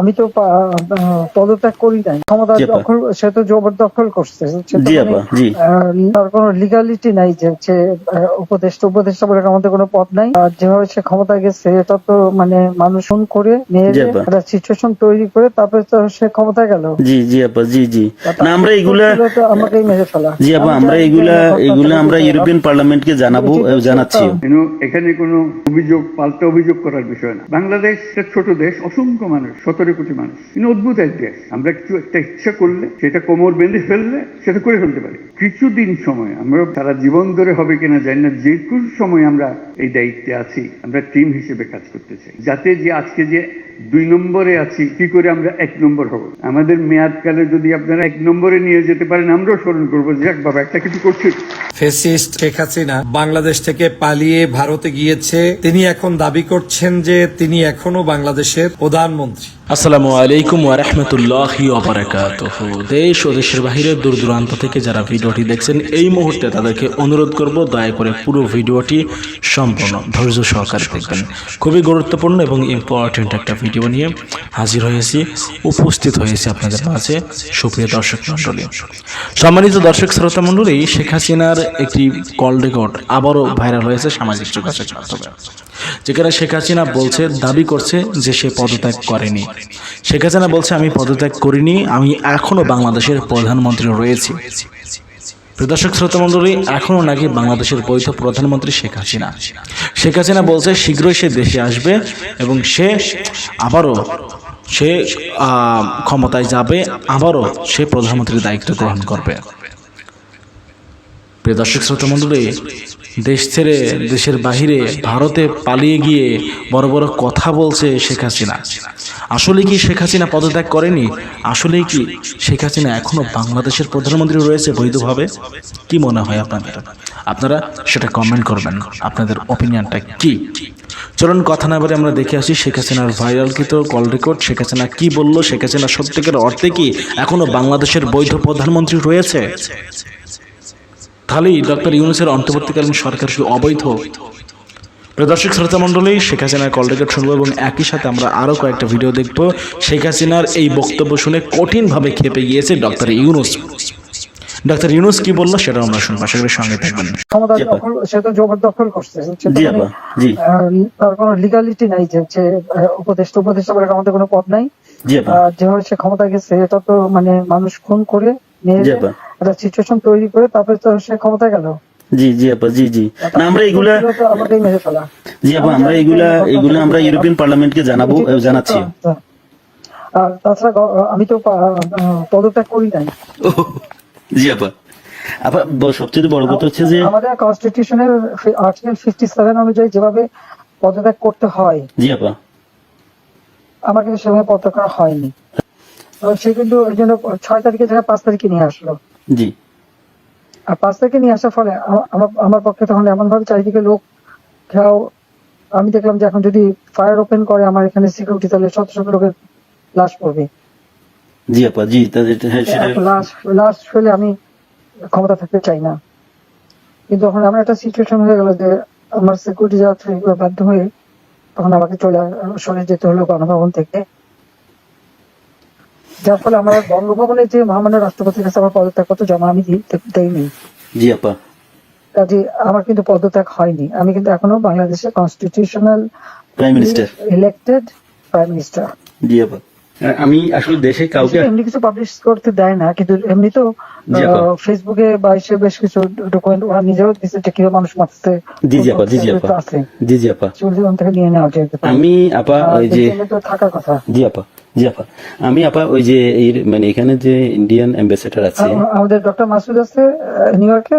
আমি তো পদত্যাগ করি নাই। ক্ষমতা দখল সে তো জবরদখল করছে সে তো জি। মানে, তার কোনো লিগালিটি নাই যে হচ্ছে আহ, উপদেষ্টা উপদেষ্টা বলে আমাদের কোনো পদ নাই। আর যেভাবে সে ক্ষমতা গেছে এটা তো মানে মানুষ করে নিয়ে একটা সিচুয়েশন তৈরি করে তারপরে তো সে ক্ষমতা গেল। জি জি আপা জি জি। না আমরা এগুলা আমাকেই মেরে ফেলা। জি আপা আমরা এগুলা এগুলা আমরা ইউরোপিয়ান পার্লামেন্টকে জানাব জানাচ্ছি। এখানে কোনো অভিযোগ পাল্টা অভিযোগ করার বিষয় না। বাংলাদেশ ছোট দেশ অসংখ্য মানুষ সতেরো কোটি মানুষ। কিন্তু অদ্ভুত এক দেশ আমরা কিছু একটা ইচ্ছা করলে, সেটা কোমর বেঁধে ফেললে, সেটা করে ফেলতে পারি। কিছুদিন সময়, আমরা তারা জীবন ধরে হবে কিনা জানি না। যে কোনো সময় আমরা এই দায়িত্বে আছি। আমরা টিম হিসেবে কাজ করতে চাই। যাতে যে আজকে যে দুই নম্বরে আছি কি করে আমরা এক নম্বর হব? আমাদের মেয়াদকালে যদি আপনারা এক নম্বরে নিয়ে যেতে পারেন আমরাও স্মরণ করব যাক বাবা একটা কিছু করছি। ফেসিস্ট শেখ হাসিনা বাংলাদেশ থেকে পালিয়ে ভারতে গিয়েছে। তিনি এখন দাবি করছেন যে তিনি এখনও বাংলাদেশের প্রধানমন্ত্রী। আসসালামু আলাইকুম ওয়া রাহমাতুল্লাহি দেশ ও দেশের বাইরে দূর দূরান্ত থেকে যারা ভিডিওটি দেখছেন এই মুহূর্তে তাদেরকে অনুরোধ করব দয়া করে পুরো ভিডিওটি সম্পূর্ণ ধৈর্য সহকারে দেখবেন। খুবই গুরুত্বপূর্ণ এবং ইম্পর্টেন্ট একটা ভিডিও নিয়ে হাজির হয়েছি, উপস্থিত হয়েছি আপনাদের মাঝে। সুপ্রিয় দর্শক মণ্ডলী। সম্মানিত দর্শক শ্রোতা মণ্ডলী, শেখ হাসিনার একটি কল রেকর্ড আবারও ভাইরাল হয়েছে সামাজিক যোগাযোগ মাধ্যমে। যেখানে শেখ হাসিনা বলছে, দাবি করছে যে সে পদত্যাগ করেনি। শেখ হাসিনা বলছে, আমি পদত্যাগ করিনি, আমি এখনও বাংলাদেশের প্রধানমন্ত্রী রয়েছি। প্রদর্শক শ্রোতা মণ্ডলী এখনও নাকি বাংলাদেশের বৈধ প্রধানমন্ত্রী শেখ হাসিনা। শেখ হাসিনা বলছে শীঘ্রই সে দেশে আসবে এবং সে আবারও সে ক্ষমতায় যাবে, আবারও সে প্রধানমন্ত্রীর দায়িত্ব গ্রহণ করবে। প্রিয় দর্শক শ্রোতা মণ্ডলী দেশ ছেড়ে দেশের বাহিরে ভারতে পালিয়ে গিয়ে বড় বড় কথা বলছে শেখ হাসিনা। আসলে কি শেখ হাসিনা পদত্যাগ করেনি? আসলেই কি শেখ হাসিনা এখনও বাংলাদেশের প্রধানমন্ত্রী রয়েছে বৈধভাবে? কি মনে হয় আপনাদের? আপনারা সেটা কমেন্ট করবেন। আপনাদের ওপিনিয়নটা কি? চলুন কথা না বলে আমরা দেখে আসি শেখ হাসিনার ভাইরালকৃত কল রেকর্ড শেখ হাসিনা কি বলল? শেখ হাসিনা সত্যিকার অর্থে কি এখনও বাংলাদেশের বৈধ প্রধানমন্ত্রী রয়েছে? তাহলেই ডক্টর ইউনুসের অন্তর্বর্তীকালীন সরকার শুধু অবৈধ। প্রিয় দর্শক শ্রোতা মণ্ডলী শেখ হাসিনার কল রেকর্ড শুনব এবং একই সাথে আমরা আরও কয়েকটা ভিডিও দেখব। শেখ হাসিনার এই বক্তব্য শুনে কঠিনভাবে খেপে গিয়েছে ডক্টর ইউনুস। ডক্টর ইউনুস কি বলল সেটা আমরা শুনব। আশা করি সঙ্গে থাকবেন। সে তো জবরদখল করছে মানে, তার কোনো লিগালিটি নাই যে উপদেষ্টা উপদেষ্টা বলে আমাদের কোনো পদ নাই। জি যেভাবে সে ক্ষমতা গেছে এটা তো মানে মানুষ খুন করে নিয়ে একটা সিচুয়েশন তৈরি করে তারপরে তো সে ক্ষমতা গেল। জি জি আপা জি জি। না আমরা এগুলা জি আপা আমরা এগুলা এগুলা আমরা ইউরোপিয়ান পার্লামেন্টকে জানাব জানাচ্ছি। আর তাছাড়া আমি তো পদত্যাগ করি নাই। জি আপা। আপা সবচেয়ে বড় কথা হচ্ছে যে আমাদের কনস্টিটিউশনের আর্টিকেল ফিফটি সেভেন অনুযায়ী যেভাবে পদত্যাগ করতে হয় জি আপা। আমার কিন্তু সেভাবে পদত্যাগ করা হয়নি। সে কিন্তু ওই জন্য ছয় তারিখে জায়গায় পাঁচ তারিখে নিয়ে আসলো। জি। আর পাঁচ তারিখে নিয়ে আসার ফলে আমার পক্ষে তখন এমন ভাবে চারিদিকে লোক খেয়াও আমি দেখলাম যে এখন যদি ফায়ার ওপেন করে আমার এখানে সিকিউরিটি তাহলে শত শত লোকের লাশ পড়বে। জি আপা জি হ্যাঁ লাশ লাশ ফেলে আমি ক্ষমতা থাকতে চাই না। কিন্তু তখন আমার একটা সিচুয়েশন হয়ে গেল যে আমার সিকিউরিটি যাওয়া থেকে বাধ্য হয়ে তখন আমাকে চলে সরে যেতে হলো গণভবন থেকে। যার ফলে আমার বঙ্গভবনে যে মহামান্য রাষ্ট্রপতির কাছে আমার পদত্যাগ করতে জমা আমি দেইনি। জি আপা। কাজে আমার কিন্তু পদত্যাগ হয়নি। আমি কিন্তু এখনও বাংলাদেশের constitutional prime minister elected prime minister জি আপা। আমি আসলে দেশে কাউকে এমনি কিছু পাবলিশ করতে দেয় না কিন্তু এমনি তো ফেসবুকে বা এসে বেশ কিছু ডকুমেন্ট ওরা নিজেও দিচ্ছে যে কীভাবে মানুষ মারছে জি জি আপা জি জি আপা। আছে। জি জি আপা। ওখান থেকে নিয়ে নেওয়া যেতে আমি আপা ওই যে থাকার কথা। জি আপা জি আপা। আমি আপা ওই যে মানে এখানে যে ইন্ডিয়ান অ্যাম্বাসেডার আছে আমাদের ডক্টর মাসুদ আছে নিউ ইয়র্কে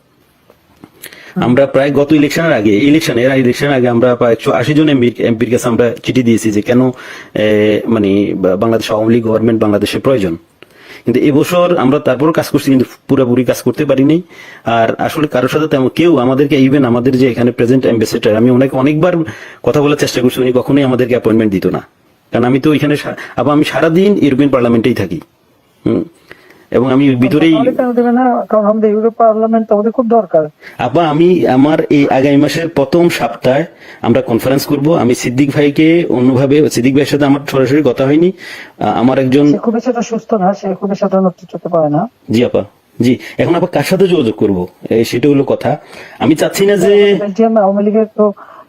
আমরা প্রায় গত ইলেকশনের আগে ইলেকশন এর ইলেকশনের আগে আমরা প্রায় একশো আশি জন এমপির কাছে আমরা চিঠি দিয়েছি যে কেন মানে বাংলাদেশ আওয়ামী লীগ গভর্নমেন্ট বাংলাদেশের প্রয়োজন। কিন্তু এবছর আমরা তারপরও কাজ করছি, কিন্তু পুরোপুরি কাজ করতে পারিনি। আর আসলে কারোর সাথে তেমন কেউ আমাদেরকে ইভেন আমাদের যে এখানে প্রেজেন্ট অ্যাম্বাসেডার আমি অনেক অনেকবার কথা বলার চেষ্টা করছি, উনি কখনোই আমাদেরকে অ্যাপয়েন্টমেন্ট দিত না। কারণ আমি তো এখানে আবার আমি সারাদিন ইউরোপিয়ান পার্লামেন্টেই থাকি। হুম? এবং আমি ভিতরেই তাহলে কেন দেবে না কারণ আমাদের ইউরোপ পার্লামেন্ট আমাদের খুব দরকার। আপা আমি আমার এই আগামী মাসের প্রথম সপ্তাহে আমরা কনফারেন্স করব। আমি সিদ্দিক ভাইকে অন্যভাবে সিদ্দিক ভাইয়ের সাথে আমার সরাসরি কথা হয়নি। আমার একজন খুব একটা সুস্থ না সে খুব নেতৃত্ব করতে পারে না। জি আপা জি। এখন আবার কার সাথে যোগাযোগ করব? সেটা হলো কথা। আমি চাচ্ছি না যে আওয়ামী লীগের তো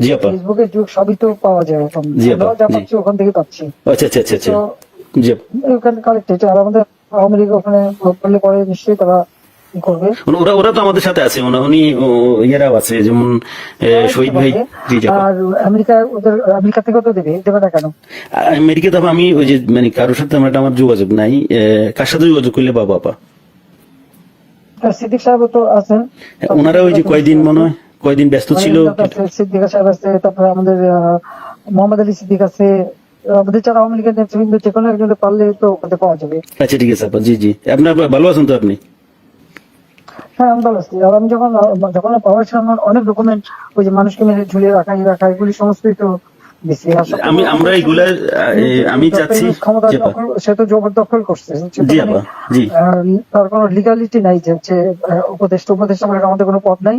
জি আপা। ফেসবুকের যুগ সবই তো পাওয়া যায় এখন। জি আপা, যা পাচ্ছি ওখান থেকে পাচ্ছি। আচ্ছা আচ্ছা আচ্ছা আচ্ছা। জি। ওখানে কালেক্টেড আর আমাদের আওয়ামী লীগ ওখানে করলে পরে নিশ্চয়ই তারা করবে। ওরা ওরা তো আমাদের সাথে আছে। ওনা- উনি ইয়েরাও আছে। যেমন শহীদ ভাই। জি আর আমেরিকা ওদের আমেরিকা থেকেও তো দেবে। দেবে না কেন? আমেরিকা তো আমি ওই যে মানে কারোর সাথে আমার আমার যোগাযোগ নাই। কার সাথে যোগাযোগ করলে বাবা আপা? সিদ্দিক সাহেব তো আছেন। ওনারা ওই যে কয়দিন মনে হয় কয়দিন ব্যস্ত ছিল? সিদ্দিক সাহেব আছে তারপরে আমাদের মোহাম্মদ আলী সিদ্দিক আছে আমাদের যারা আওয়ামী লীগের নেতৃবৃন্দ যে কোনো পারলে তো ওখানে পাওয়া যাবে। আচ্ছা ঠিক আছে আপা জি জি। আপনার ভালো আছেন তো আপনি? হ্যাঁ আমি ভালো আছি। আর আমি যখন যখন পাওয়ার ছিলাম অনেক ডকুমেন্ট ওই যে মানুষকে মেরে ঝুলিয়ে রাখা রাখা এগুলি সমস্তই তো আমি আমরা এগুলা আমি চাচ্ছি সে তো জবরদখল করছে। জি মানে, আপা জি। তার কোনো লিগালিটি নাই যে উপদেষ্টা উপদেষ্টা আমাদের কোনো পদ নাই।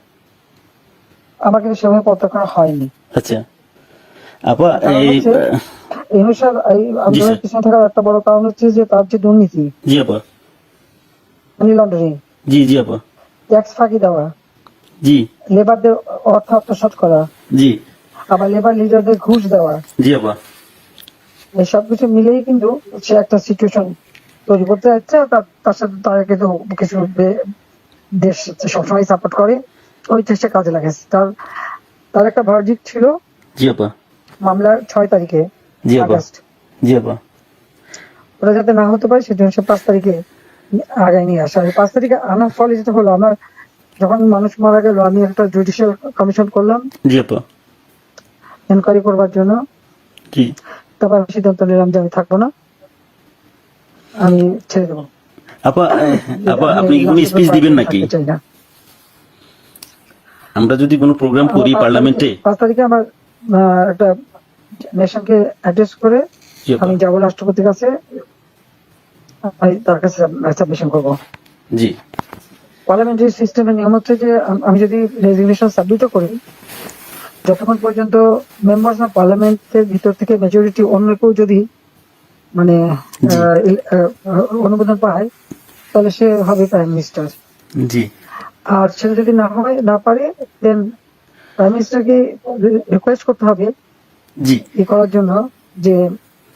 আমার কিন্তু সেভাবে করা হয়নি। আচ্ছা। আপা এই এই অনুসার এই আন্দোলনের পিছনে থাকার একটা বড় কারণ হচ্ছে যে তার যে দুর্নীতি জি আপা। মানি লন্ডারিং জি জি আপা। ট্যাক্স ফাঁকি দেওয়া জি। লেবারদের অর্থ আত্মসাৎ করা জি। আবার লেবার লিডারদের ঘুষ দেওয়া জি আপা। এই সব কিছু মিলেই কিন্তু সে একটা সিচুয়েশন তৈরি করতে যাচ্ছে। তার- তার সাথে তারা কিন্তু কিছু দেশ সবসময় সাপোর্ট করে। ওই চেষ্টা কাজে লাগাচ্ছে তার তার একটা ভার্জিক ছিল জি আপা। মামলার ছয় তারিখে জি আপা। জি আপা। ওটা যাতে না হতে পারে সেজন্য সে পাঁচ তারিখে আগায় নিয়ে আসা। পাঁচ তারিখে আনার ফলে যেটা হলো আমার যখন মানুষ মারা গেল আমি একটা জুডিশিয়াল কমিশন করলাম। জি আপা। এনকোয়ারি করবার জন্য। জি। তারপর সিদ্ধান্ত নিলাম যে আমি থাকব না। আমি ছেড়ে দেবো। আপা আপা আপনি কি কোনো স্পিচ দিবেন নাকি? চাই না। আমরা যদি কোনো প্রোগ্রাম করি পার্লামেন্টে পাঁচ তারিখে আমার একটা নেশনকে অ্যাড্রেস করে আমি যাব রাষ্ট্রপতির কাছে। তার কাছে সাবমিশন করব। জি। পার্লামেন্টারি সিস্টেমের নিয়ম হচ্ছে যে আমি যদি রেজিগনেশন সাবমিটও করি যতক্ষণ পর্যন্ত মেম্বার্স অফ পার্লামেন্টের ভিতর থেকে মেজরিটি অন্য কেউ যদি মানে অনুমোদন পায় তাহলে সে হবে প্রাইম মিনিস্টার জি। আর সে যদি না হয় না পারে দেন প্রাইম মিনিস্টারকে রিকোয়েস্ট করতে হবে জি। ই করার জন্য যে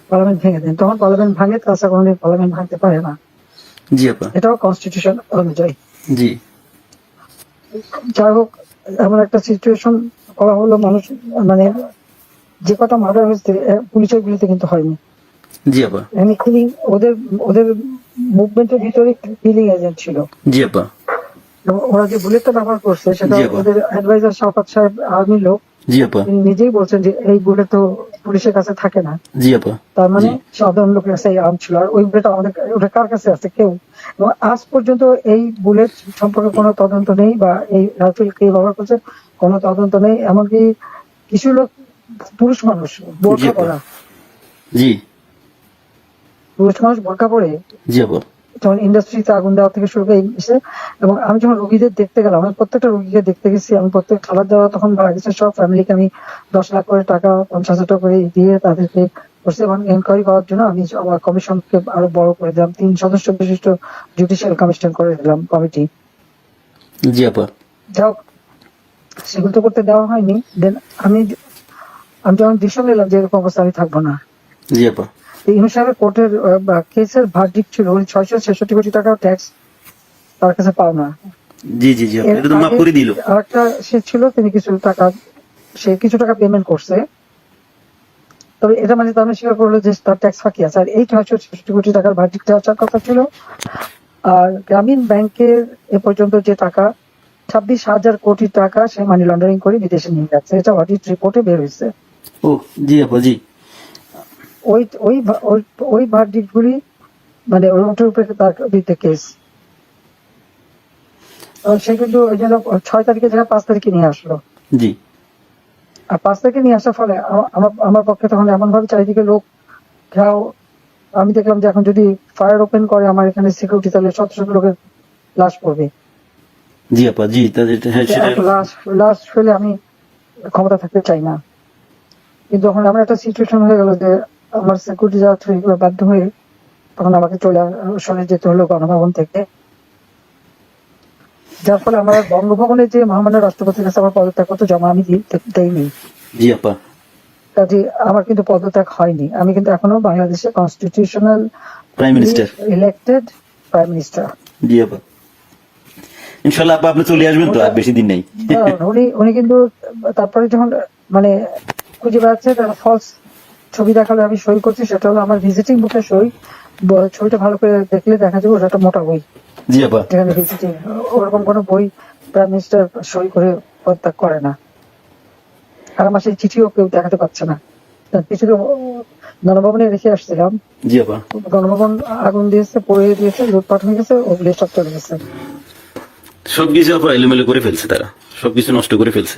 পার্লামেন্ট ভেঙে দেন। তখন পার্লামেন্ট ভাঙে তাছাড়া কোনোদিন পার্লামেন্ট ভাঙতে পারে না। জি আপা। এটাও কনস্টিটিউশন অনুযায়ী। জি। যাই হোক এমন একটা সিচুয়েশন করা হলো মানুষ মানে যে কটা মার্ডার হয়েছে পুলিশের গুলিতে কিন্তু হয়নি। জি আপা। এমনি কিলিং ওদের ওদের মুভমেন্টের ভিতরে কিলিং এজেন্ট ছিল। জি আপা। ওরা যে বুলেটটা ব্যবহার করছে সেটা ওদের অ্যাডভাইজার সাহেব আর্মি লোক জি আপা। নিজেই বলছেন যে এই বুলেট তো পুলিশের কাছে থাকে না। জি আপা। তার মানে সাধারণ লোকের কাছে এই আর্ম ছিল। আর ওই বুলেট আমাদের ওটা কার কাছে আছে? কেউ। এবং আজ পর্যন্ত এই বুলেট সম্পর্কে কোনো তদন্ত নেই বা এই রাইফেল কে ব্যবহার করছে কোনো তদন্ত নেই। এমনকি কিছু লোক পুরুষ মানুষ বোরখা পরা। জি। পুরুষ মানুষ বোরখা পরে জি আপা। যখন ইন্ডাস্ট্রিতে আগুন দেওয়া থেকে শুরু করে এসে এবং আমি যখন রোগীদের দেখতে গেলাম আমি প্রত্যেকটা রোগীকে দেখতে গেছি আমি প্রত্যেক খাবার দাবার তখন গেছে সব ফ্যামিলিকে আমি দশ লাখ করে টাকা পঞ্চাশ হাজার টাকা করে দিয়ে তাদেরকে করছি এবং এনকোয়ারি করার জন্য আমি আমার কমিশনকে আরও বড় করে দিলাম তিন সদস্য বিশিষ্ট জুডিশিয়াল কমিশন করে দিলাম কমিটি জি আপা। যাও সেগুলো তো করতে দেওয়া হয়নি দেন আমি আমি যখন ডিসিশন নিলাম যে এরকম অবস্থা আমি থাকব না। জি আপা। ইনু সাহেবের কোর্টের কেসের ভার্ডিক ছিল উনি ছয়শো ছেষট্টি কোটি টাকা ট্যাক্স তার কাছে পাও না। জি জি জি এটা তো মাফ করে দিল। আরেকটা সে ছিল তিনি কিছু টাকা সে কিছু টাকা পেমেন্ট করছে। তবে এটা মানে তার স্বীকার করল যে তার ট্যাক্স ফাঁকি আছে। আর এই ছয়শো ছেষট্টি কোটি টাকার ভার্ডিকটা আসার কথা ছিল। আর গ্রামীণ ব্যাংকের এ পর্যন্ত যে টাকা ছাব্বিশ হাজার কোটি টাকা সে মানি লন্ডারিং করে বিদেশে নিয়ে যাচ্ছে এটা অডিট রিপোর্টে বের হয়েছে। ও জি আপা জি। ওই ওই ওই- ওই ভার্ডিক্ট গুলি মানে ওটার উপরে তার বিরুদ্ধে কেস সে কিন্তু ওই জন্য ছয় তারিখে জায়গায় পাঁচ তারিখে নিয়ে আসলো। জি। আর পাঁচ তারিখে নিয়ে আসার ফলে আমার আমার পক্ষে তখন এমন ভাবে চারিদিকে লোক ঘেরাও আমি দেখলাম যে এখন যদি ফায়ার ওপেন করে আমার এখানে সিকিউরিটি তাহলে শত শত লোকের লাশ পড়বে। জি আপা জি তাদের হ্যাঁ লাশ লাশ ফেলে আমি ক্ষমতা থাকতে চাই না। কিন্তু এখন আমার একটা সিচুয়েশন হয়ে গেল যে আমার সিকিউরিটি যাওয়া থেকে এগুলো বাধ্য হয়ে তখন আমাকে চলে সরে যেতে হলো গণভবন থেকে। যার ফলে আমার বঙ্গভবনে যে মহামান্য রাষ্ট্রপতির কাছে আমার পদত্যাগ জমা আমি দেইনি। জি আপা। কাজে আমার কিন্তু পদত্যাগ হয়নি। আমি কিন্তু এখনও বাংলাদেশের constitutional prime minister elected prime minister জি আপা। ইনশাল্লাহ আপা আপনি চলে আসবেন তো আর বেশি দিন নেই। উনি উনি কিন্তু তারপরে যখন মানে খুঁজে বেড়াচ্ছে তার ফলস ছবি দেখালে আমি সই করছি সেটা হলো আমার ভিজিটিং বুকের সই। ছবিটা ভালো করে দেখলে দেখা যাবে ওটা একটা মোটা বই। জি আপা। যেখানে ভিজিটিং ওরকম কোনো বই প্রাইম মিনিস্টার সই করে পদত্যাগ করে না। আর আমার সেই চিঠিও কেউ দেখাতে পারছে না। তো গণভবনে রেখে আসছিলাম। জি আপা। গণভবন আগুন দিয়েছে পড়ে দিয়েছে লুটপাট হয়ে গেছে ও সব চলে গেছে। সবকিছু আপা এলোমেলো করে ফেলছে তারা। সবকিছু নষ্ট করে ফেলছে।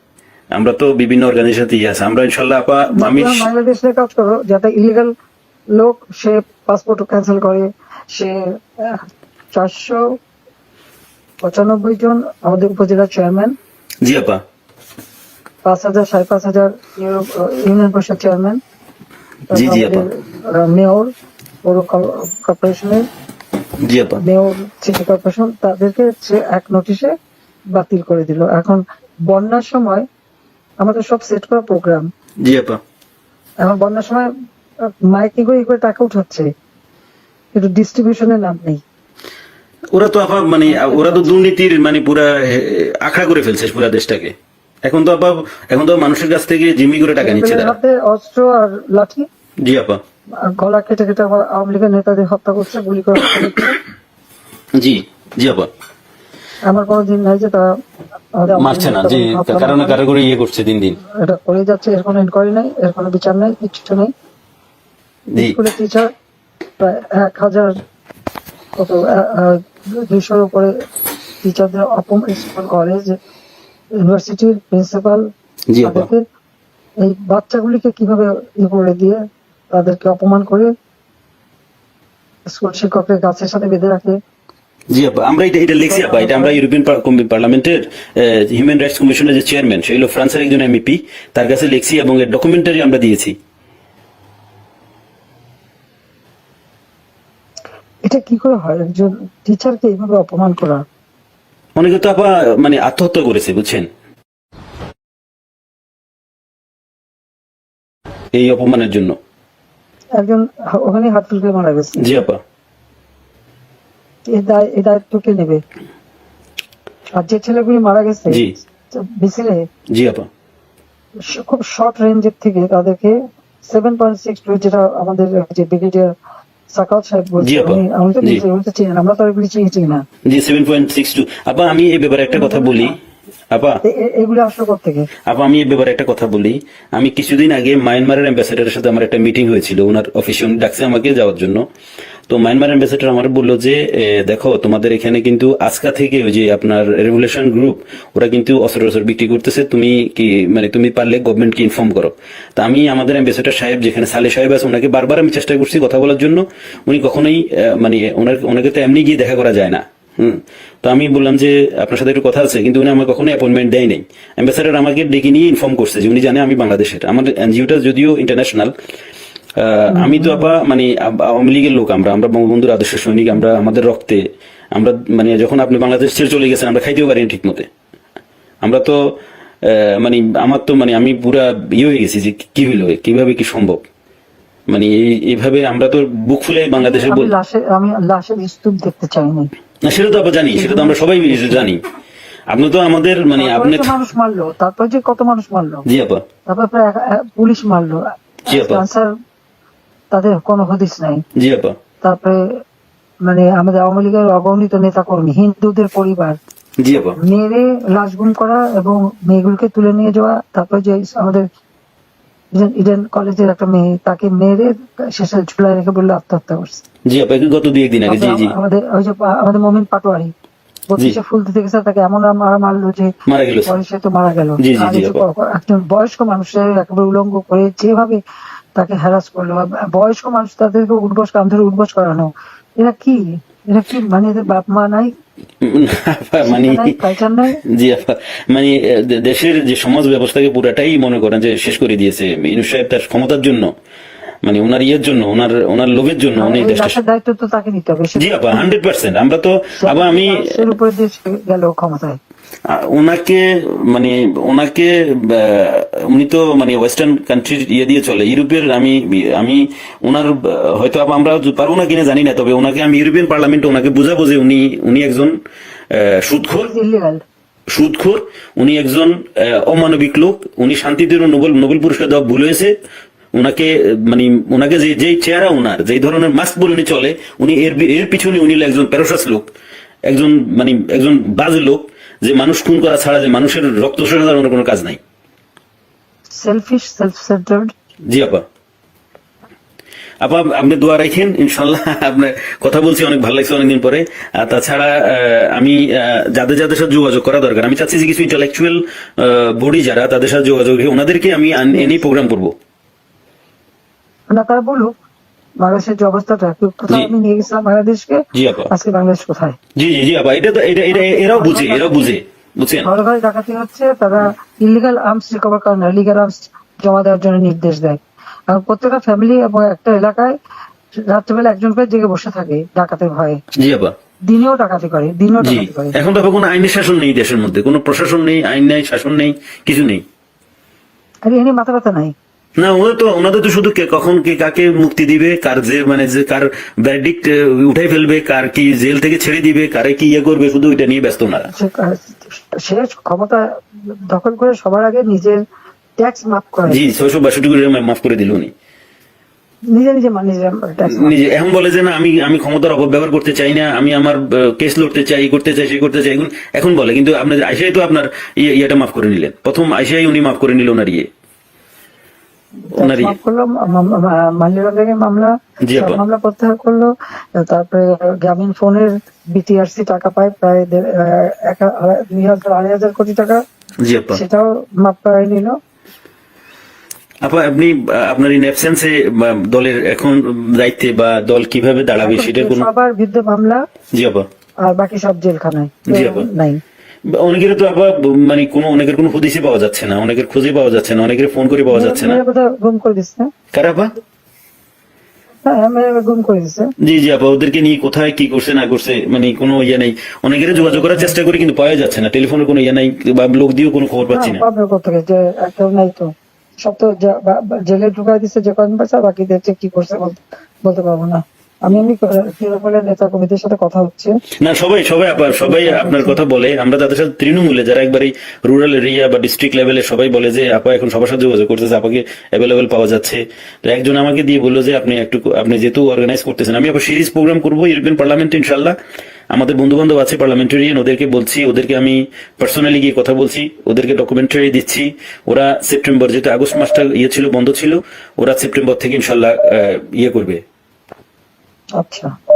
আমরা তো বিভিন্ন অর্গানাইজেশন আছে। আমরা ইনশাল্লাহ আপা আমি বাংলাদেশে কাজ করো যাতে ইলিগাল লোক সে পাসপোর্ট ক্যান্সেল করে সে চারশো পঁচানব্বই জন আমাদের উপজেলা চেয়ারম্যান জি আপা। পাঁচ হাজার সাড়ে পাঁচ হাজার ইউনিয়ন পরিষদ চেয়ারম্যান জি, জি, আপা। মেয়র পৌর কর্পোরেশনের জি আপা। মেয়র সিটি কর্পোরেশন তাদেরকে এক নোটিশে বাতিল করে দিল। এখন বন্যার সময় আমাদের সব সেট করা প্রোগ্রাম জি আপা। এখন বন্যার সময় মাইকিং করে করে টাকা উঠাচ্ছে। কিন্তু ডিস্ট্রিবিউশনের নাম নেই। ওরা তো আপা মানে ওরা তো দুর্নীতির মানে পুরা আখড়া করে ফেলছে পুরা দেশটাকে। এখন তো আপা এখন তো মানুষের কাছ থেকে জিম্মি করে টাকা নিচ্ছে তারা। হাতে অস্ত্র আর লাঠি? জি আপা। গলা কেটে কেটে আমার আওয়ামী লীগের নেতাদের হত্যা করছে গুলি করে জি জি আপা। আমার কোনো দিন নাই যে তারা মারছে না লীগের যে হত্যা কারও না করে। কারও করে ইয়ে করছে দিন দিন। এটা করে যাচ্ছে এর কোনো ইনকোয়ারি নাই এর কোনো বিচার নাই কিচ্ছু নেই। জি। স্কুলের টিচার প্রায় এক হাজার কত দুইশোর উপরে টিচারদের অপমান স্কুল কলেজ ইউনিভার্সিটির প্রিন্সিপাল জি তাদেরকে এই বাচ্চাগুলিকে কীভাবে ই করে দিয়ে তাদেরকে অপমান করে স্কুল শিক্ষকের গাছের সাথে বেঁধে রাখে? জি আপা আমরা এটা এটা লিখছি আপা এটা আমরা ইউরোপিয়ান পার্লামেন্টের হিউম্যান রাইটস কমিশনের যে চেয়ারম্যান সেই হলো ফ্রান্সের একজন এমপি তার কাছে লিখছি এবং এর ডকুমেন্টারি আমরা দিয়েছি। এটা কি করে হয়? একজন টিচারকে এইভাবে অপমান করা? অনেকে তো আপা মানে আত্মহত্যা করেছে বুঝছেন? এই অপমানের জন্য। একজন ওখানে হাত ফুলকে মারা গেছে। জি আপা। এই দায়িত্ব কে নেবে? আর যে ছেলেগুলি মারা গেছে মিছিলে জি আপা। খুব শর্ট রেঞ্জের থেকে তাদেরকে সেভেন পয়েন্ট সিক্স টু যেটা আমাদের যে ব্রিগেডিয়ার সাকাত সাহেব আমি তো জি। নিজে বলতে চিনি না, আমরা তো এগুলি চিনি চিনি না। জি সেভেন পয়েন্ট সিক্স টু আপা আমি এই ব্যাপারে একটা কথা বলি। আপা। এগুলো আসলো থেকে আপা আমি এই ব্যাপারে একটা কথা বলি। আমি কিছুদিন আগে মায়ানমারের অ্যাম্বাসেডারের সাথে আমার একটা মিটিং হয়েছিল ওনার অফিসে উনি ডাকছে আমাকে যাওয়ার জন্য। তো মায়ানমার অ্যাম্বাসেডার আমার বলল যে দেখো, তোমাদের এখানে কিন্তু আজকা থেকে ওই যে আপনার রেভুলেশন গ্রুপ ওরা কিন্তু অস্ত্র অস্ত্র বিক্রি করতেছে। তুমি কি মানে তুমি পারলে গভর্নমেন্টকে ইনফর্ম করো। তা আমি আমাদের অ্যাম্বাসেডার সাহেব, যেখানে সালে সাহেব আছে, ওনাকে বারবার আমি চেষ্টা করছি কথা বলার জন্য। উনি কখনোই মানে ওনার, ওনাকে তো এমনি গিয়ে দেখা করা যায় না। হুম। তো আমি বললাম যে, আপনার সাথে একটু কথা আছে, কিন্তু উনি আমার কখনো অ্যাপয়েন্টমেন্ট দেয় নাই। অ্যাম্বাসাডার আমাকে ডেকে নিয়ে ইনফর্ম করছে যে, উনি জানে আমি বাংলাদেশের। আমার এনজিওটা যদিও ইন্টারন্যাশনাল আমি তো আপা মানে আওয়ামী লীগের লোক আমরা আমরা বঙ্গবন্ধুর আদর্শ সৈনিক আমরা আমাদের রক্তে আমরা মানে যখন আপনি বাংলাদেশ ছেড়ে চলে গেছেন আমরা খাইতেও পারিনি ঠিক মতে আমরা তো মানে আমার তো মানে আমি পুরা ইয়ে হয়ে গেছি যে কি হইল কীভাবে কি সম্ভব? মানে এই- এইভাবে আমরা তো বুক ফুলে বাংলাদেশের আমি লাশের স্তূপ দেখতে চাইনি। না সেটা তো আমরা জানি সেটা তো আমরা সবাই জানি। আপনি তো আমাদের মানে আপনি মানুষ মারলো তারপর যে কত মানুষ মারলো। জি আপা। তারপর পুলিশ মারলো। জি আপা। তাদের কোনো হদিস নাই। তারপরে মানে আমাদের আওয়ামী লীগের অগণিত নেতা কর্মী হিন্দুদের পরিবার মেরে লাশ গুম করা এবং মেয়েগুলোকে তুলে নিয়ে যাওয়া তারপর যে আমাদের ইডেন- কলেজের একটা মেয়ে তাকে মেরে শেষে ঝুলায় রেখে বলল আত্মহত্যা করছে। জি আপা গত দুই একদিন আগে জি জি। আমাদের ওই যে আমাদের মমিন পাটোয়ারি বত্রিশে ফুল দিতে গেছে তাকে এমন মারা মারলো যে পরে সে তো মারা গেল। একজন বয়স্ক মানুষের একেবারে উলঙ্গ করে যেভাবে তাকে হ্যারাস করল। বয়স্ক মানুষ তাদেরকে উঠবস কাম ধরে উঠবস করানো। এরা কি? এরা কি মানে এদের বাপ মা নাই? মানে জি আপা মানে দেশের যে সমাজ ব্যবস্থাকে পুরাটাই মনে করেন যে শেষ করে দিয়েছে। ইনু সাহেব তার ক্ষমতার জন্য মানে ওনার ইয়ের জন্য ওনার ওনার লোভের জন্য উনি এই দেশটা দায়িত্ব তো তাকে নিতে হবে জি আপা হান্ড্রেড পার্সেন্ট আমরা তো আবার আমি উপরে গেল ক্ষমতায়। ওনাকে মানে ওনাকে উনি তো মানে ওয়েস্টার্ন কান্ট্রির ইয়ে দিয়ে চলে। ইউরোপের আমি আমি ওনার হয়তো আমরা পারব না কিনা জানি না তবে ওনাকে আমি ইউরোপিয়ান পার্লামেন্টে ওনাকে বুঝাবো যে উনি উনি একজন সুদখোর সুদখোর উনি একজন অমানবিক লোক। উনি শান্তিতে নোবেল নোবেল পুরস্কার দেওয়া ভুল হয়েছে। ওনাকে মানে ওনাকে যে যেই চেহারা ওনার যেই ধরনের মাস্ক বলে উনি চলে উনি এর এর পিছনে উনি একজন প্যারোসাস লোক। একজন মানে একজন বাজে লোক। যে মানুষ খুন করা ছাড়া যে মানুষের রক্ত শোষণ ওনার কোনো কাজ নাই। সেলফিশ সেলফ সেন্টার্ড জি আপা। আপা আপনি দোয়া রাখেন ইনশাল্লাহ আপনার কথা বলছি অনেক ভালো লাগছে অনেকদিন পরে। তাছাড়া আমি যাদের যাদের সাথে যোগাযোগ করা দরকার আমি চাচ্ছি যে কিছু ইন্টালেকচুয়াল বডি যারা তাদের সাথে যোগাযোগ ওনাদেরকে আমি আন- এনে প্রোগ্রাম করব। না তারা বলুক বাংলাদেশের যে অবস্থাটা কি- কোথাও জি। আমি নিয়ে গেছিলাম বাংলাদেশকে আজকে বাংলাদেশ কোথায়? জি জি জি আপা এটা তো এটা এরাও বুঝে এরাও বুঝে বুঝছেন? ঘরে ডাকাতি হচ্ছে তারা ইলিগাল আর্মস রিকভার করে না লিগাল আর্মস জমা দেওয়ার জন্য নির্দেশ দেয়। আর প্রত্যেকটা ফ্যামিলি এবং একটা এলাকায় রাত্রেবেলা একজন করে জেগে বসে থাকে ডাকাতের ভয়ে। জি আপা। দিনেও ডাকাতি করে দিনেও ডাকাতি করে। এখন তো কোনো আইনের শাসন নেই দেশের মধ্যে কোনো প্রশাসন নেই আইন নেই শাসন নেই কিছু নেই। আর এনে মাথা ব্যথা নাই? না ওদের তো ওনাদের তো শুধু কে কখন কে কাকে মুক্তি দিবে কার যে মানে যে কার ব্যাডিক্ট উঠাই ফেলবে কার কি জেল থেকে ছেড়ে দিবে কারে কি ইয়ে করবে শুধু এটা নিয়ে ব্যস্ত ওনারা। সে ক্ষমতা দখল করে সবার আগে নিজের ট্যাক্স মাফ করে জি ছয়শো বাষট্টি করে মাফ করে দিল উনি। নিজে নিজে নিজে এখন বলে যে না আমি আমি ক্ষমতার অপব্যবহার করতে চাই না আমি আমার কেস লড়তে চাই করতে চাই সে করতে চাই এখন এখন বলে কিন্তু আপনার আইসিআই তো আপনার ইয়ে- ইয়েটা মাফ করে নিলেন। প্রথম আইসিআই উনি মাফ করে নিল ওনার ইয়ে। ওনার করল মাল্য মামলা জি, সব আপা। মামলা প্রত্যাহার করল তারপরে গ্রামীণ ফোনের বিটিআরসি টাকা পায় প্রায় দেড়- আহ, এক আড়াই- দুই হাজার আড়াই হাজার কোটি টাকা। সেটাও মাপ করাই নিল। আপা আপনি আপনার ইন অ্যাবসেন্সে দলের এখন দায়িত্বে বা দল কীভাবে দাঁড়াবে সেটা কোনো সবার বিরুদ্ধে মামলা জি আপা। আর বাকি সব জেলখানায়। জি, আপা। নাই। অনেকের তো আবার মানে কোনো অনেকের কোনো হদিসই পাওয়া যাচ্ছে না অনেকের খুঁজে পাওয়া যাচ্ছে না অনেকের ফোন করে পাওয়া যাচ্ছে না। গুম করে দিচ্ছে। কারা আপা? হ্যাঁ জি জি আপা ওদেরকে নিয়ে কোথায় কি করছে না করছে মানে কোনো ইয়ে নেই। অনেকের যোগাযোগ করার চেষ্টা করি কিন্তু পাওয়া যাচ্ছে না। টেলিফোনে কোনো ইয়ে নাই বা লোক দিয়েও কোনো খবর পাচ্ছি না যে নাই তো। সব তো বা- বা- জেলে ঢুকাই দিচ্ছে যে বাকি দেখছে কি করছে বলতে- বলতে পারব না। আমি এমনি তৃণমূলের নেতা কর্মীদের সাথে কথা হচ্ছে। না, সবাই সবাই আপা, সবাই আপনার কথা বলে। আমরা তাদের সাথে তৃণমূলে, যারা একবারে রুরাল এরিয়া বা ডিস্ট্রিক্ট লেভেলে সবাই বলে যে, আপা, এখন সবার সাথে যোগাযোগ করতেছে, আপাকে অ্যাভেলেবেল পাওয়া যাচ্ছে। তো একজন আমাকে দিয়ে বলল যে, আপনি একটু আপনি যেহেতু অর্গানাইজ করতেছেন, আমি আবার সিরিজ প্রোগ্রাম করব ইউরোপিয়ান পার্লামেন্ট ইনশাল্লাহ আমাদের বন্ধু বান্ধব আছে পার্লামেন্টারিয়ান ওদেরকে বলছি, ওদেরকে আমি পার্সোনালি গিয়ে কথা বলছি, ওদেরকে ডকুমেন্টারি দিচ্ছি। ওরা সেপ্টেম্বর যেহেতু আগস্ট মাসটা ইয়ে ছিল, বন্ধ ছিল, ওরা সেপ্টেম্বর থেকে ইনশাল্লাহ ইয়ে করবে।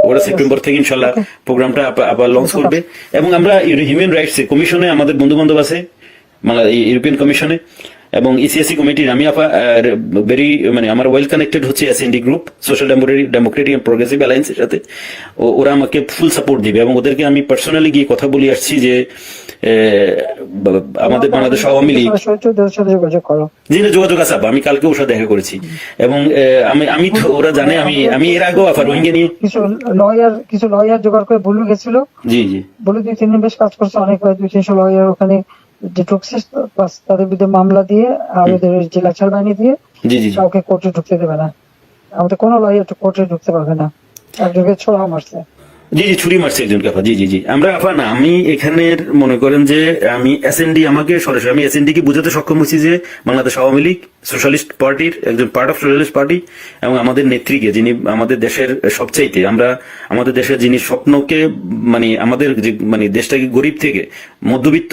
ওরা সেপ্টেম্বর থেকে ইনশাল্লাহ প্রোগ্রামটা আবার লঞ্চ করবে। এবং আমরা হিউম্যান রাইটস কমিশনে আমাদের বন্ধু বান্ধব আছে ইউরোপিয়ান কমিশনে এবং ইসিএসসি কমিটির আমি আপা ভেরি মানে আমার ওয়েল কানেক্টেড হচ্ছে SND group Social Democratic and Progressive অ্যালায়েন্সের সাথে। ওরা আমাকে ফুল সাপোর্ট দিবে এবং ওদেরকে আমি পার্সোনালি গিয়ে কথা বলে আসছি যে আমাদের বাংলাদেশ আওয়ামী লীগ জি না যোগাযোগ আছে আমি কালকে ওর সাথে দেখা করেছি। এবং আমি আমি তো ওরা জানে আমি আমি এর আগেও আফা রোহিঙ্গা নিয়ে কিছু লয়ার কিছু লয়ার জোগাড় করে বলে গেছিল। জি জি। বলে দুই তিন বেশ কাজ করছে অনেক দুই তিনশো লয়ার ওখানে ঢুকছে তাদের বিরুদ্ধে মামলা দিয়ে আর ওদের জেলা ছাড় বাহিনী দিয়ে কাউকে কোর্টে ঢুকতে দেবে না। আমাদের কোনো লয়ার কোর্টে ঢুকতে পারবে না। একজনকে ছোড়া মারছে। জি জি ছুরি মারছে জি জি জি। আমরা আফা না আমি এখানের মনে করেন যে আমি এসএনডি আমাকে সরাসরি আমি এসএনডি কে বুঝাতে সক্ষম হয়েছি যে বাংলাদেশ আওয়ামী লীগ সোশ্যালিস্ট পার্টির একজন পার্ট অফ সোশ্যালিস্ট পার্টি এবং আমাদের নেত্রীকে যিনি আমাদের দেশের সবচাইতে আমরা আমাদের দেশের যিনি স্বপ্নকে মানে আমাদের যে মানে দেশটাকে গরিব থেকে মধ্যবিত্ত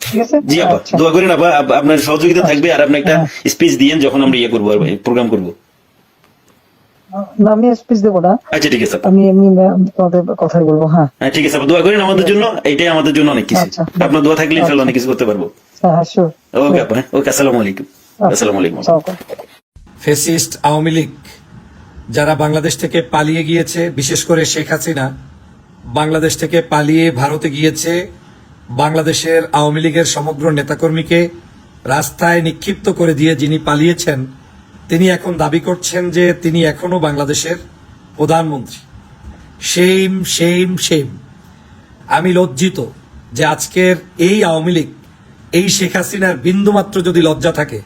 ঠিক আছে? জি আপা আচ্ছা। দোয়া করেন আপা আপনার সহযোগিতা থাকবে আর আপনি একটা স্পিচ দিয়েন যখন আমরা ইয়ে করব প্রোগ্রাম করব। আমি স্পিচ দেবো না। আচ্ছা ঠিক আছে আমি এমনি তোমাদের কথাই বলব হ্যাঁ। হ্যাঁ ঠিক আছে দোয়া করেন আমাদের জন্য এটাই আমাদের জন্য অনেক কিছু। আচ্ছা। আপনার দোয়া থাকলে ইনশাল্লাহ অনেক কিছু করতে পারব। হ্যাঁ হ্যাঁ শিওর ওকে আপা ওকে আসসালামু আলাইকুম। আসসালামু আলাইকুম। ফেসিস্ট আওয়ামী লীগ যারা বাংলাদেশ থেকে পালিয়ে গিয়েছে বিশেষ করে শেখ হাসিনা বাংলাদেশ থেকে পালিয়ে ভারতে গিয়েছে বাংলাদেশের আওয়ামী লীগের সমগ্র নেতাকর্মীকে রাস্তায় নিক্ষিপ্ত করে দিয়ে যিনি পালিয়েছেন, তিনি এখন দাবি করছেন যে তিনি এখনও বাংলাদেশের প্রধানমন্ত্রী। সেম সেম সেম আমি লজ্জিত যে আজকের এই আওয়ামী লীগ, এই শেখ হাসিনার বিন্দুমাত্র যদি লজ্জা থাকে,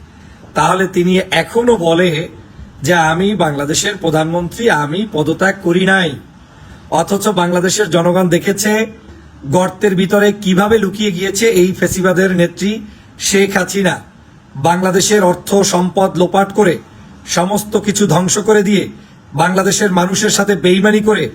তাহলে তিনি এখনও বলে যে আমি বাংলাদেশের প্রধানমন্ত্রী, আমি পদত্যাগ করি নাই। অথচ বাংলাদেশের জনগণ দেখেছে গর্তের ভিতরে কীভাবে লুকিয়ে গিয়েছে এই ফেসিবাদের নেত্রী শেখ হাসিনা? বাংলাদেশের অর্থ সম্পদ লোপাট করে, সমস্ত কিছু ধ্বংস করে দিয়ে, বাংলাদেশের মানুষের সাথে বেইমানি করে,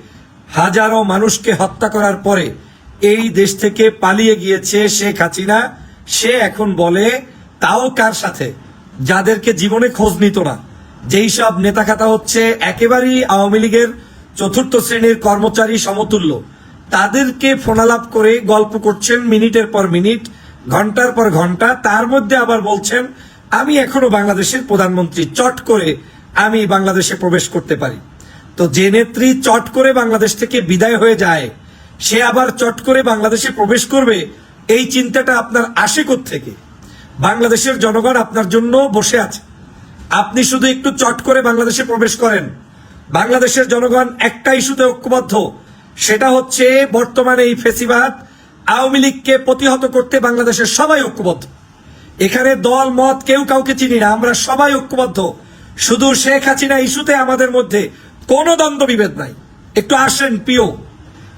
হাজারো মানুষকে হত্যা করার পরে এই দেশ থেকে পালিয়ে গিয়েছে শেখ হাসিনা। সে এখন বলে, তাও কার সাথে? যাদেরকে জীবনে খোঁজ নিত না। যেই সব নেতা খাতা হচ্ছে একেবারেই আওয়ামী লীগের চতুর্থ শ্রেণির কর্মচারী সমতুল্য। তাদেরকে ফোনালাপ করে গল্প করছেন মিনিটের পর মিনিট, ঘণ্টার পর ঘণ্টা। তার মধ্যে আবার বলছেন, আমি এখনও বাংলাদেশের প্রধানমন্ত্রী। চট করে আমি বাংলাদেশে প্রবেশ করতে পারি। তো যে নেত্রী চট করে বাংলাদেশ থেকে বিদায় হয়ে যায়, সে আবার চট করে বাংলাদেশে প্রবেশ করবে, এই চিন্তাটা আপনার আসে থেকে বাংলাদেশের জনগণ আপনার জন্য বসে আছে। আপনি শুধু একটু চট করে বাংলাদেশে প্রবেশ করেন। বাংলাদেশের জনগণ একটা ইস্যুতে ঐক্যবদ্ধ। সেটা হচ্ছে বর্তমানে এই ফেসিবাদ আওয়ামী লীগকে প্রতিহত করতে বাংলাদেশের সবাই ঐক্যবদ্ধ। এখানে দল, মত কেউ কাউকে চিনি না, আমরা সবাই ঐক্যবদ্ধ। শুধু শেখ হাসিনা ইস্যুতে আমাদের মধ্যে কোনো দ্বন্দ্ব বিভেদ নাই। একটু আসেন পিও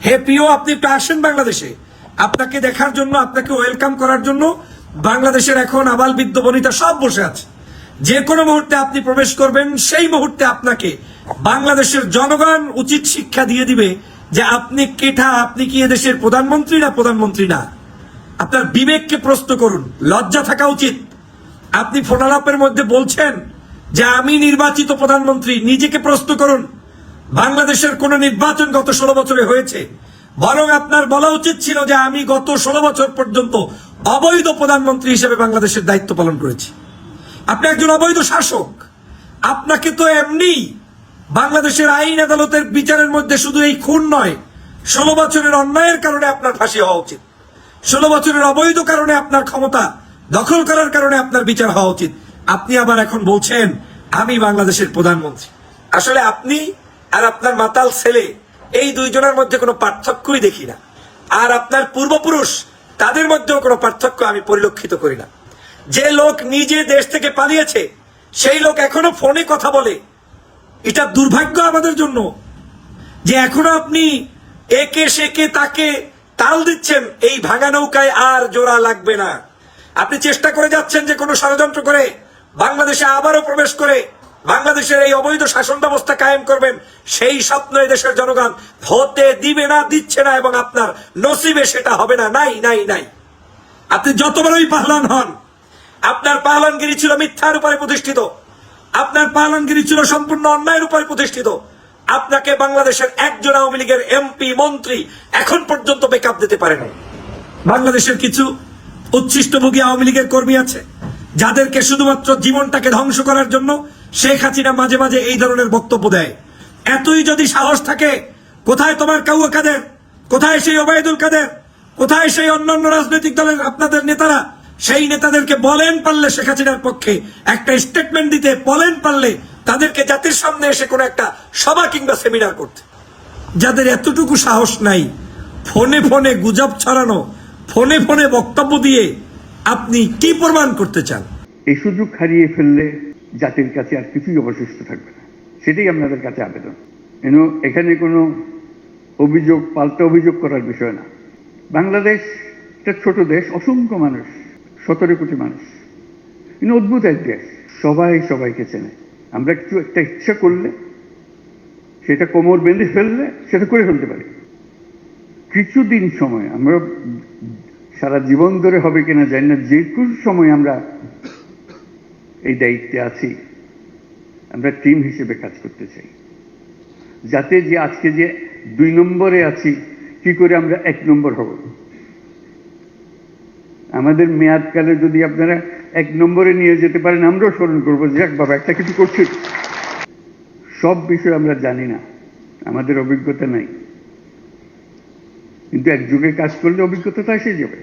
হে পিও আপনি একটু আসেন বাংলাদেশে। আপনাকে দেখার জন্য, আপনাকে ওয়েলকাম করার জন্য বাংলাদেশের এখন আবাল বৃদ্ধ বনিতা সব বসে আছে। যে কোনো মুহূর্তে আপনি প্রবেশ করবেন, সেই মুহূর্তে আপনাকে বাংলাদেশের জনগণ উচিত শিক্ষা দিয়ে দিবে যে আপনি কেঠা আপনি কি এদেশের প্রধানমন্ত্রী না প্রধানমন্ত্রী না? আপনার বিবেককে প্রশ্ন করুন, লজ্জা থাকা উচিত। আপনি ফোনালাপের মধ্যে বলছেন যে আমি নির্বাচিত প্রধানমন্ত্রী, নিজেকে প্রশ্ন করুন, বাংলাদেশের কোন নির্বাচন গত ষোলো বছরে হয়েছে? বরং আপনার বলা উচিত ছিল যে আমি গত ষোলো বছর পর্যন্ত অবৈধ প্রধানমন্ত্রী হিসেবে বাংলাদেশের দায়িত্ব পালন করেছি। আপনি একজন অবৈধ শাসক। আপনাকে তো এমনি বাংলাদেশের আইন আদালতের বিচারের মধ্যে শুধু এই খুন নয়, ষোলো বছরের অন্যায়ের কারণে আপনার ফাঁসি হওয়া উচিত। ষোলো বছরের অবৈধ কারণে আপনার ক্ষমতা দখল করার কারণে আপনার বিচার হওয়া উচিত। আপনি আবার এখন বলছেন, আমি বাংলাদেশের প্রধানমন্ত্রী। আসলে আপনি আর আপনার মাতাল ছেলে, এই দুইজনের মধ্যে কোনো পার্থক্যই দেখি না। আর আপনার পূর্বপুরুষ, তাদের মধ্যেও কোনো পার্থক্য আমি পরিলক্ষিত করি না। যে লোক নিজে দেশ থেকে পালিয়েছে, সেই লোক এখনও ফোনে কথা বলে এটা দুর্ভাগ্য আমাদের জন্য যে এখনও আপনি একে, সেকে, তাকে তাল দিচ্ছেন, এই ভাঙা নৌকায় আর জোড়া লাগবে না। আপনি চেষ্টা করে যাচ্ছেন যে কোনো ষড়যন্ত্র করে বাংলাদেশে আবারও প্রবেশ করে বাংলাদেশের এই অবৈধ শাসন ব্যবস্থা কায়েম করবেন, সেই স্বপ্ন দেশের জনগণ হতে দিবে না, দিচ্ছে না এবং আপনার নসিবে সেটা হবে না। নাই নাই নাই। আপনি যত বড়ই পাহলান হন, আপনার পাহলানগিরি ছিল মিথ্যার উপরে প্রতিষ্ঠিত। আপনার পাহলানগিরি ছিল সম্পূর্ণ অন্যায়ের উপরে প্রতিষ্ঠিত। আপনাকে বাংলাদেশের একজন আওয়ামী লীগের এমপি, মন্ত্রী এখন পর্যন্ত বেকআপ দিতে পারে নাই। বাংলাদেশের কিছু উচ্ছিষ্টভোগী আওয়ামী লীগের কর্মী আছে, যাদেরকে শুধুমাত্র জীবনটাকে ধ্বংস করার জন্য শেখ হাসিনা মাঝে মাঝে এই ধরনের বক্তব্য দেয়। এতই যদি সাহস থাকে, কোথায় তোমার কাউয়া কাদের? কোথায় সেই ওবায়দুল কাদের? কোথায় সেই অন্যান্য রাজনৈতিক দলের আপনাদের নেতারা? সেই নেতাদেরকে বলেন পারলে শেখ হাসিনার পক্ষে একটা স্টেটমেন্ট দিতে, বলেন পারলে তাদেরকে জাতির সামনে এসে কোনো একটা সভা কিংবা সেমিনার করতে। যাদের এতটুকু সাহস নাই, ফোনে ফোনে গুজব ছড়ানো, ফোনে ফোনে বক্তব্য দিয়ে আপনি কি প্রমাণ করতে চান? এই সুযোগ হারিয়ে ফেললে জাতির কাছে আর কিছুই অবশিষ্ট থাকবে না। সেটাই আপনাদের কাছে আবেদন। কেন? এখানে কোনো অভিযোগ, পাল্টা অভিযোগ করার বিষয় না। বাংলাদেশ একটা ছোট দেশ, অসংখ্য মানুষ। সতেরো কোটি মানুষ। কিন্তু অদ্ভুত এক দেশ সবাই সবাইকে চেনে। আমরা কিছু একটা ইচ্ছা করলে, সেটা কোমর বেঁধে ফেললে, সেটা করে ফেলতে পারি। কিছুদিন সময়, আমরা সারা জীবন ধরে হবে কিনা জানি না। যে কোনো সময় আমরা এই দায়িত্বে আছি। আমরা টিম হিসেবে কাজ করতে চাই। যাতে যে আজকে যে দুই নম্বরে আছি, কি করে আমরা এক নম্বর হব? আমাদের মেয়াদকালে যদি আপনারা এক নম্বরে নিয়ে যেতে পারেন, আমরাও স্মরণ করব যে যাক বাবা, একটা কিছু করছি। সব বিষয় আমরা জানি না, আমাদের অভিজ্ঞতা নাই। কিন্তু একযুগে কাজ করলে অভিজ্ঞতা তো এসে যাবে।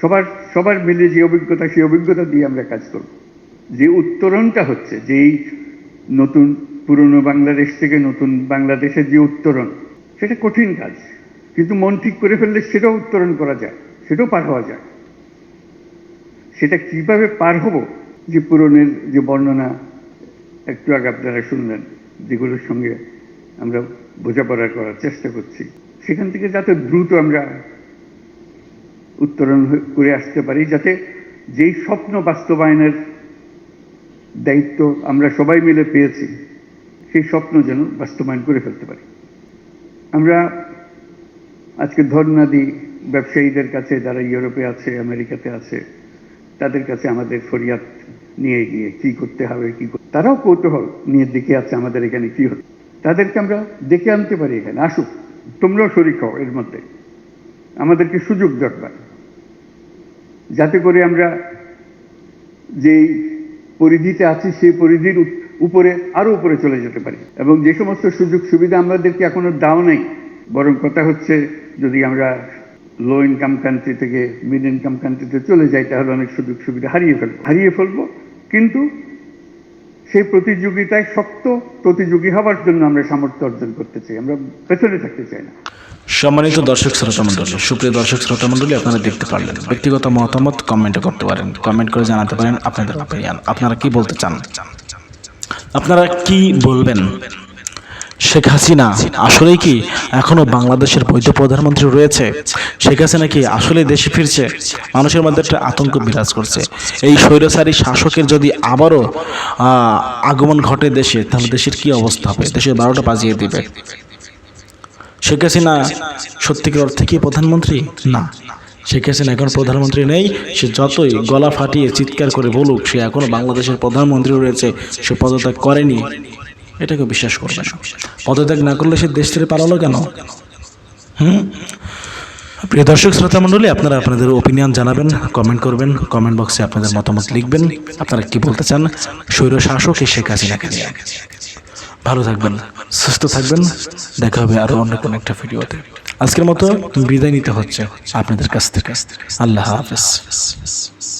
সবার সবার মিলে যে অভিজ্ঞতা, সেই অভিজ্ঞতা দিয়ে আমরা কাজ করব। যে উত্তরণটা হচ্ছে, যে নতুন পুরনো বাংলাদেশ থেকে নতুন বাংলাদেশের যে উত্তরণ, সেটা কঠিন কাজ। কিন্তু মন ঠিক করে ফেললে সেটাও উত্তরণ করা যায়। সেটাও পার হওয়া যায়। সেটা কীভাবে পার হব? যে পুরনের যে বর্ণনা, একটু আগে আপনারা শুনলেন, যেগুলোর সঙ্গে আমরা বোঝাপড়া করার চেষ্টা করছি। সেখান থেকে যাতে দ্রুত আমরা উত্তরণ করে আসতে পারি, যাতে যেই স্বপ্ন বাস্তবায়নের দায়িত্ব আমরা সবাই মিলে পেয়েছি, সেই স্বপ্ন যেন বাস্তবায়ন করে ফেলতে পারি। আমরা আজকে ধর্ণা দিই ব্যবসায়ীদের কাছে, যারা ইউরোপে আছে, আমেরিকাতে আছে, তাদের কাছে আমাদের ফরিয়াদ নিয়ে গিয়ে কি করতে হবে, কি তারাও কৌতূহল নিয়ে দেখে আছে আমাদের এখানে কি হচ্ছে। তাদেরকে আমরা ডেকে আনতে পারি এখানে। আসুক, তোমরাও শরিক হও এর মধ্যে। আমাদেরকে সুযোগ দরকার। যাতে করে আমরা যে পরিধিতে আছি, সেই পরিধির উপরে, আরও উপরে চলে যেতে পারি। এবং যে সমস্ত সুযোগ সুবিধা আমাদেরকে এখনও দাও নাই, বরং কথা হচ্ছে যদি আমরা লো ইনকাম কান্ট্রি থেকে মিড ইনকাম কান্ট্রিতে চলে যাই তাহলে অনেক সুযোগ সুবিধা হারিয়ে ফেলব। হারিয়ে ফেলব, কিন্তু সেই প্রতিযোগিতায় শক্ত প্রতিযোগী হওয়ার জন্য আমরা সামর্থ্য অর্জন করতে চাই, আমরা পেছনে থাকতে চাই না। সম্মানিত দর্শক শ্রোতা মণ্ডলী, সুপ্রিয় দর্শক শ্রোতা মণ্ডলী, আপনারা দেখতে পারলেন, ব্যক্তিগত মতামত কমেন্টে করতে পারেন, কমেন্ট করে জানাতে পারেন আপনাদের আপনারা কি বলতে চান? আপনারা কি বলবেন? শেখ হাসিনা আসলেই কি এখনও বাংলাদেশের বৈধ প্রধানমন্ত্রী রয়েছে? শেখ হাসিনা কি আসলে দেশে ফিরছে? মানুষের মধ্যে একটা আতঙ্ক বিরাজ করছে। এই স্বৈরচারী শাসকের যদি আবারও আগমন ঘটে দেশে, তাহলে দেশের কি অবস্থা হবে? দেশের বারোটা বাজিয়ে দিবে। শেখ হাসিনা সত্যিকার অর্থে কি প্রধানমন্ত্রী? না। শেখ হাসিনা এখন প্রধানমন্ত্রী নেই। সে যতই গলা ফাটিয়ে চিৎকার করে বলুক, সে এখনও বাংলাদেশের প্রধানমন্ত্রী রয়েছে। সে পদত্যাগ করেনি। এটাকে বিশ্বাস করবে না। পদত্যাগ না করলে সে দেশ ছেড়ে পালালো কেন? হুম? প্রিয় দর্শক শ্রোতা মণ্ডলী আপনারা আপনাদের ওপিনিয়ন জানাবেন কমেন্ট করবেন কমেন্ট বক্সে আপনাদের মতামত লিখবেন। আপনারা কি বলতে চান? স্বৈর শাসক এই শেখ হাসিনাকে নিয়ে। ভালো থাকবেন সুস্থ থাকবেন। দেখা হবে আরও অন্য কোনো একটা ভিডিওতে। আজকের মতো বিদায় নিতে হচ্ছে আপনাদের কাছ থেকে। আল্লাহ হাফেজ।